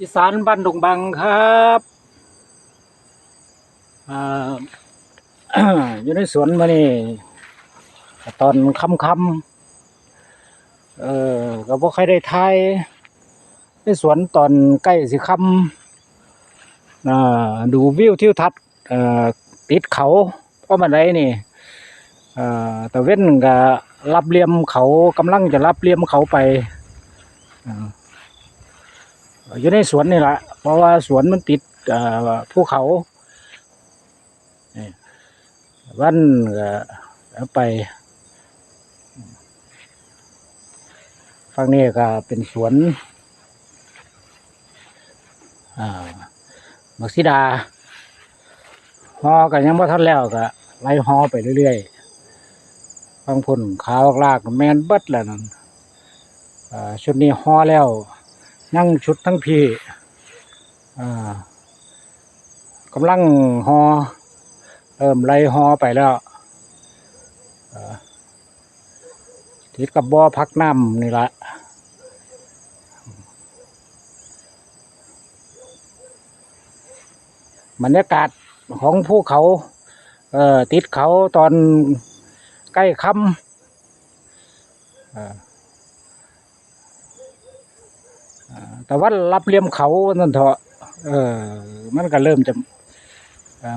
อีสานบ้านดงบังครับอยู่ในสวนมานี่ตอนค่ำค่ำๆเออก็บ่ค่อยได้ทายในสวนตอนใกล้สิค่ำดูวิวทิวทัศน์ติดเขาเพราะมันไรนี่เอ่เว้นก็รับเลี่ยมเขากำลังจะรับเลี่ยมเขาไป อยู่ในสวนนี่แหละเพราะว่าสวนมันติดภูเขานี่วันก็ไปฝั่งนี้ก็เป็นสวนมักซิดาฮอก็ยังบ่ทันแล้วก็ไล่ฮอไปเรื่อยๆฟังพุ่นขาวลากแมนเบิดแล้วนั่นชุดนี้ฮอแล้ว นั่งชุดทั้งพี่กำลังหอเริ่มไล่หอไปแล้วติดกับบ่อพักน้ำนี่ละบรรยากาศของภูเขา เอ่อ ติดเขาตอนใกล้ค่ำอ่า อ่า แต่ว่ารับเลี่ยมเขานั่นเถอะเออ มันก็เริ่มจะ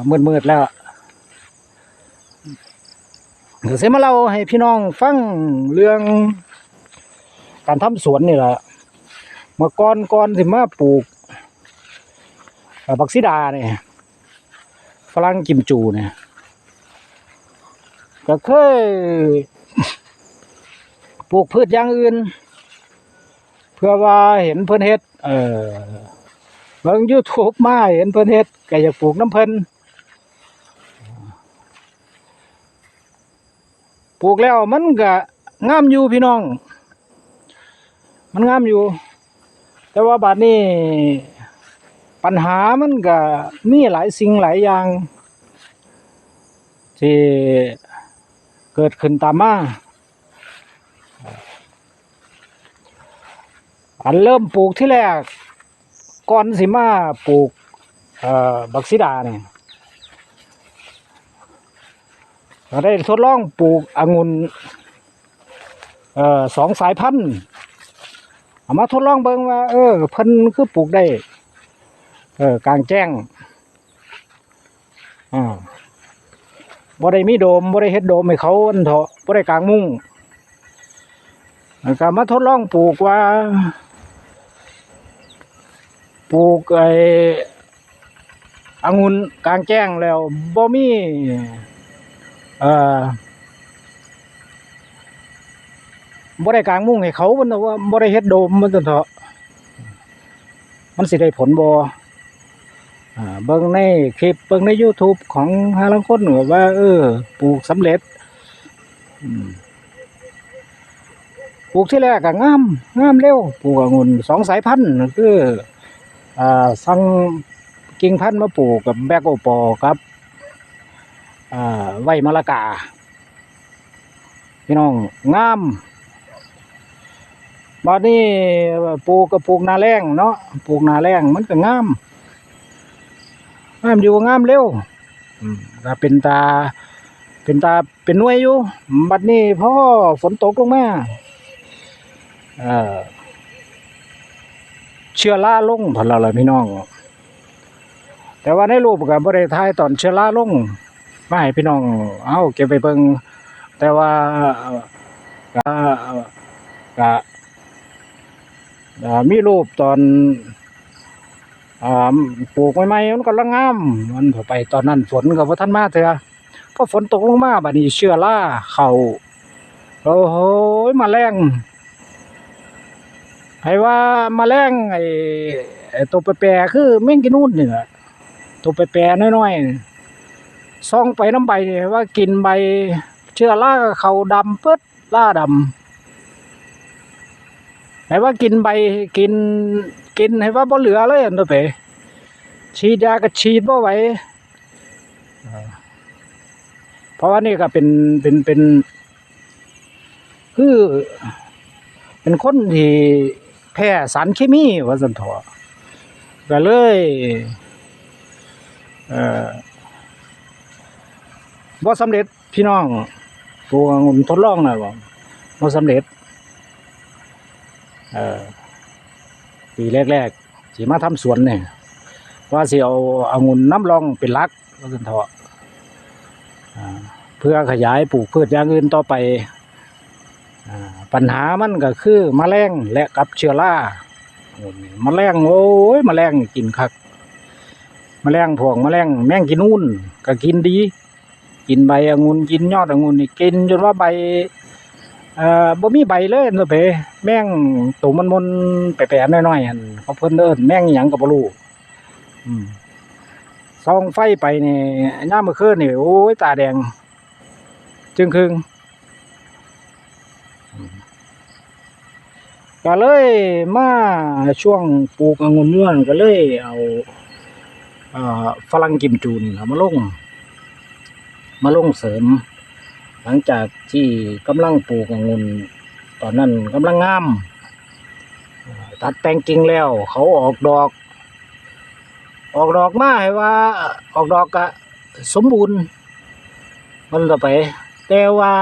มืดมืดๆแล้วเดี๋ยวเสมาเล่าให้พี่น้องฟังเรื่องการทำสวนนี่แหละเมื่อก่อนก่อนสิมาปลูกบักซิดาเนี่ยฝรั่งกิมจูเนี่ยก็เคยปลูกพืชอย่างอื่น เพื่อว่าเห็นเพิ่นเฮ็ด เออเบิ่ง YouTube มาเห็นเพิ่นเฮ็ดก็อยากปลูกน้ำเพิ่นปลูกแล้วมันก็งามอยู่พี่น้อง มันงามอยู่ แต่ว่าบัดนี้ปัญหามันก็มีหลายสิ่งหลายอย่าง ที่เกิดขึ้นตามมา อันเริ่มปลูกที่แรกก่อนสิมาปลูกบักซิดาเนี่ยก็ได้ทดลองปลูกองุ่นออสองสายพันธุ์เอามาทดลองเบิ่งว่า เออเพิ่นคือปลูกได้ เออกลางแจ้งอ่าบ่ได้มีโดมบ่ได้เฮ็ดโดมให้เขาอันเถาะบ่ได้กลางมุ้งแล้วก็มาทดลองปลูกว่า ปลูกไอ้องุ่นกลางแจ้งแล้วบ่มีเอ่อบ่ได้กลางมุ้งให้เขามันว่าบ่ได้เฮ็ดโดมมันซั่นเถาะมันสิได้ผลบ่เบิ่งในคลิปเบิ่งใน YouTube ของหาลางคนก็ว่า เออปลูกสำเร็จปลูกที่แรกก็งามงามเร็วปลูกองุ่นสองสายพันธุ์คือ สั่งกิ่งพันธุ์มาปลูกกับแบกโอปอครับไว้มะละกา พี่น้องงามบัดนี้ปลูกกับปลูกนาแรงเนาะปลูกนาแรงมันก็งามงามอยู่งามเร็วอืมก็เป็นตา เป็นตาเป็นน่วยอยู่ บัดนี้พ่อฝนตกลงมาเอ่อ เชื้อราลงพอเราเลยพี่น้อง แต่ว่าในรูปกับบริทายตอนเชื้อราลงมาให้พี่น้อง เอาเก็บไปเบิ่งแต่ว่าก็ก็มีรูปตอนอปลูกใหม่ๆมันก็ละงาม มันพอไปตอนนั้นฝนก็บ่ทันมาเถอะพอฝนตกลงมาบัดนี้เชื้อราเขาโอ้โหมาแรง ให้ว่าแมลงไอ้ไอ้ตัวแปรคือแม่งกินนู่นนี่แหละตัวแปรน้อยๆซ่องไปน้ำใบนี่ว่ากินใบเชื้อราเขาดำเปิดล่าดำให้ว่ากินใบกินกินให้ว่าบ่เหลือเลยตัวเปฉีดยาก็ฉีดบ่ไหวเพราะว่านี่ก็เป็นเป็นเป็นคือเป็นคนที่ พ้ สารเคมีว่าสันเถอก็เลยเอ่อบ่สำเร็จพี่น้องปลูกองุ่นทดลองน่ะบ่บ่สำเร็จเอ่อปีแรกๆสิมาทำสวนเนี่ยว่าสิเอาอางุ่นน้ำรองเป็นลักว่าซั่นเถาะอ่าเพื่อขยายปลูกพืชอย่างอื่นต่อไป ปัญหามันก็คือแมลงและกับเชื้อราองุ่นนี่แมลงโอ้ยแมลงกินคักแมลงพวกแมลงแมงกินนู่นก็กินดี กินใบองุ่นกินยอดองุ่นนี่กินจนว่าใบเอ่อบ่มีใบเลยนะเปแม่งตัวมันมนแปะๆน้อยๆหั่นเขาเพิ่นเอิ้นแม่งอิหยังก็บ่รู้อืมส่องไฟไปนี่ย่ามมื้อคืนนี่โอ้ยตาแดง จึงครึ่งอืม ก็เลยมาช่วงปลูกองุ่นย้วนก็เลยเอาฝรั่งกิมจูนมาลง มาลงเสริม หลังจากที่กำลังปลูกองุ่นตอนนั้นกำลังงามตัดแต่งกิ่งแล้ว เขาออกดอก ออกดอกมาให้ว่า ออกดอกกะสมบูรณ์ มันก็ไป แต่ว่า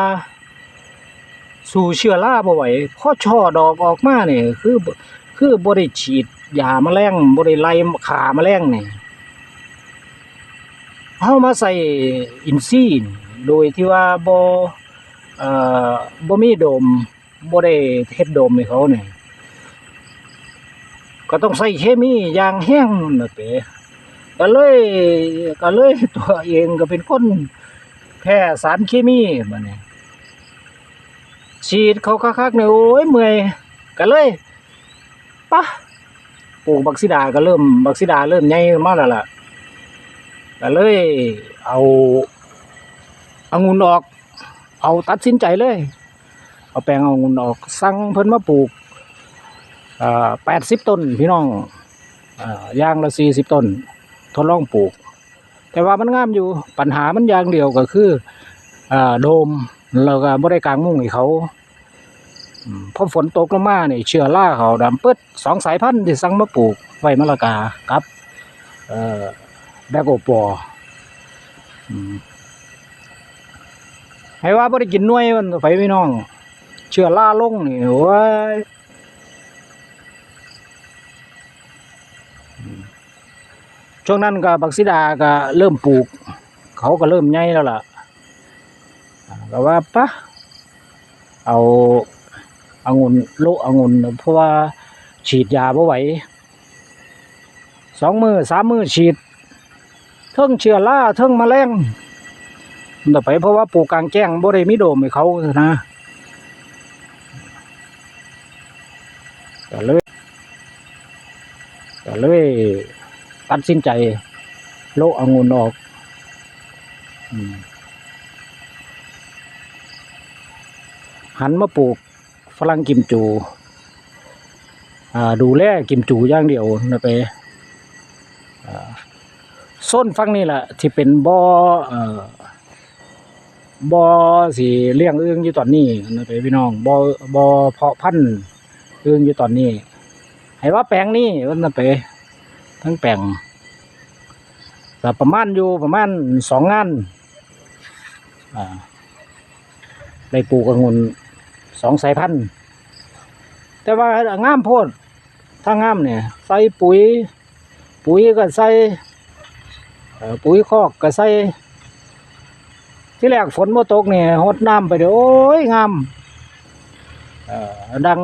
สู่เชื้อราบ่ไหวพอช่อดอกออกมาเนี่ยคือคือบ่ได้ฉีดยาแมลงบ่ได้ไล่ขาแมลงนี่ยเฮามาใส่อินทรีนโดยที่ว่าบ่เอ่อบ่มีโดมบ่ได้เฮ็ดโดมให้เขาเนี่ยก็ต้องใส่เคมีอย่างแห้งนั่นน่ะเป๋ก็เลยก็เลยตัวเองก็เป็นคนแพ้สารเคมีบัดนี้ ฉีดเขาคักๆเนี่ยโอ้ยเมื่อยก็เลยปะปลูกบักซิดาก็เริ่มบักซิดาเริ่มใหญ่มากแล้วล่ะก็เลย เอาเอางุ่นออก เอาตัดสินใจเลย เอาแปลงเอางุ่นออกสั่งเพิ่นมาปลูกอ่าแปดสิบต้นพี่น้องอย่างละสี่สิบต้นทดลองปลูก แต่ว่ามันงามอยู่ปัญหามันอย่างเดียวก็คืออ่าโดมแล้วก็บ่ได้กางมุ้งให้เขา พอฝนตกลงมาเนี่ยเชื้อราเขาดำปึ๊ดสองสายพันธุ์ที่สั่งมาปลูกไว้มะละกากับเออแบกโอปอให้ว่าบ่ได้กินน่วยมันไปพี่น้อง เชื้อราลงนี่โอ้ยช่วงนั้นก็บักซิดาก็เริ่มปลูก เขาก็เริ่มใหญ่แล้วล่ะก็ว่าปะเอา อางุ่นโลอางุ่นเพราะว่าฉีดยาบ่ไหวสองมือสามมือฉีดเทิงเชื้อราเทิงแมลงแต่ไปเพราะว่าปลูกกลางแจ้งบ่ได้มีโดมให้เขานะก็เลยก็เลยตัดสินใจโลอางุ่นออกหันมาปลูก ฝรั่งกิมจูอ่าดูแลกิมจูอย่างเดียวนะไปอ่าส้นฟังนี่แหละที่เป็นบ่อเอ่อบ่อสีเลี้ยงเอึ่งอยู่ตอนนี้นะไปพี่น้องบ่อบ่อเพาะพันธุ์เอึ่งอยู่ตอนนี้ให้ว่าแปลงนี้มันนะไป ทั้งแปลงแต่ประมาณอยู่ประมาณสองงานอ่าได้ปลูกองุ่น สองสายพันธุ์แต่ว่างามโพดถ้างามเนี่ยใส่ปุ๋ย ปุ๋ยก็ใส่ปุ๋ยคอกก็ใส่ที่แรกฝนบ่ตกเนี่ยหดน้ำไปเดี๋ยวโอ้ยงามดัง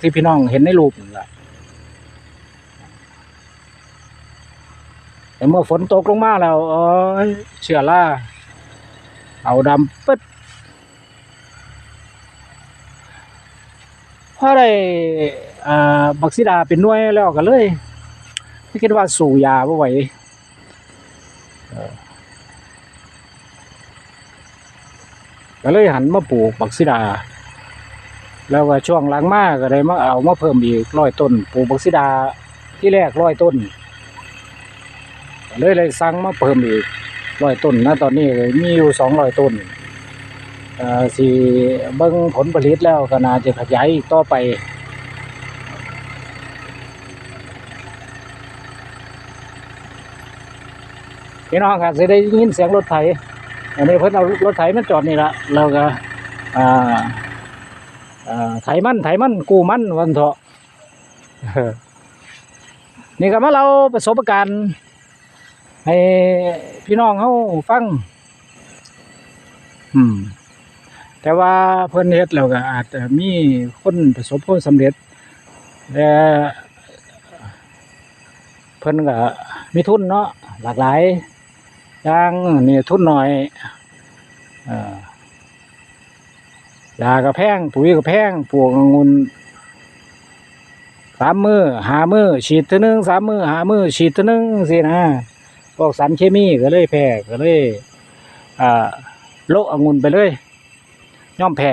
ที่พี่น้องเห็นในรูปนั่นแหละแต่เมื่อฝนตกลงมาแล้วโอ้ยเชื้อราเอาดำปึ๊ด พอได้อ่าบักซิดาเป็นหน่วยแล้วก็เลยไม่คิดว่าสู่ยาบ่ไหวเอ่อก็เลยหันมาปลูกบักซิดา แล้วก็ช่วงหลังมากก็ได้มาเอามาเพิ่มอีกร้อยต้นปลูกบักซิดาที่แรกร้อยต้นก็เลยเลยสั่งมาเพิ่มอีกร้อยต้นนะตอนนี้มีอยู่สองร้อยต้น สิเบิ่งผลผลิตแล้วก็น่าจะขยายต่อไปพี่น้องก็สิได้ยินเสียงรถไถอันนี้เพิ่นเอารถไถมาจอดนี่ละเราก็อ่าอ่าไถมันไถมันกูมันวันเถาะนี่ก็มาเราประสบการณ์ให้พี่น้องเขาฟัง อืม แต่ว่าเพิ่นเฮ็ดแล้วก็อาจจะมีคนประสบผลสำเร็จแต่เพิ่นก็มีทุนเนาะหลากหลายอย่างนี่ทุนหน่อยอยาก็แพงปุ๋ยก็แพงปลูกองุ่นสามมือหามือฉีดเทีนึงสามมือหามือฉีดเทีนึงสินะพวกสารเคมีก็เลยแพ้ก็เลยอ่าโละองุ่นไปเลย ย่อมแพ้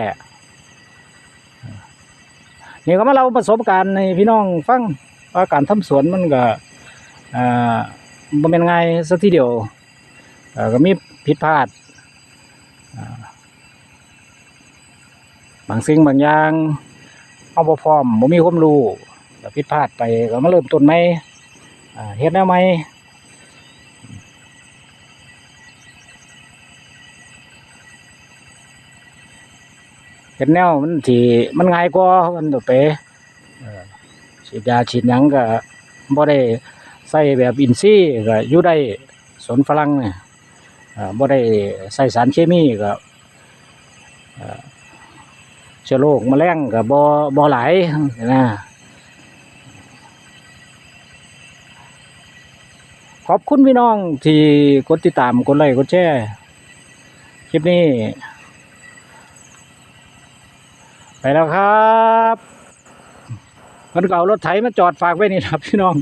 นี่ก็มาเราประสบการณ์ในพี่น้องฟังว่าการทำสวนมันก็อ่าบ่เป็นไงสักทีเดียวอ่อก็มีผิดพลาดบางสิ่งบางอย่างเอาบ่พร้อมบ่มีความรู้ก็ผิดพลาดไปก็มาเริ่มต้นใหม่เฮ็ดแนวใหม่ เห็นแนวมันที่มันง่ายกว่ามันตัวเปเออฉีดยาฉีดหยังก็บ่ได้ใส่แบบอินทรีย์ก็อยู่ได้สวนฝรั่งเนี่ยเอ่อบ่ได้ใส่สารเคมีก็เอ่อเชื้อโรคแมลงก็บ่บ่หลายนะขอบคุณพี่น้องที่กดติดตามกดไลค์กดแชร์คลิปนี้ ไปแล้วครับมันก็เอารถไถมาจอดฝากไว้นี่ครับพี่น้อง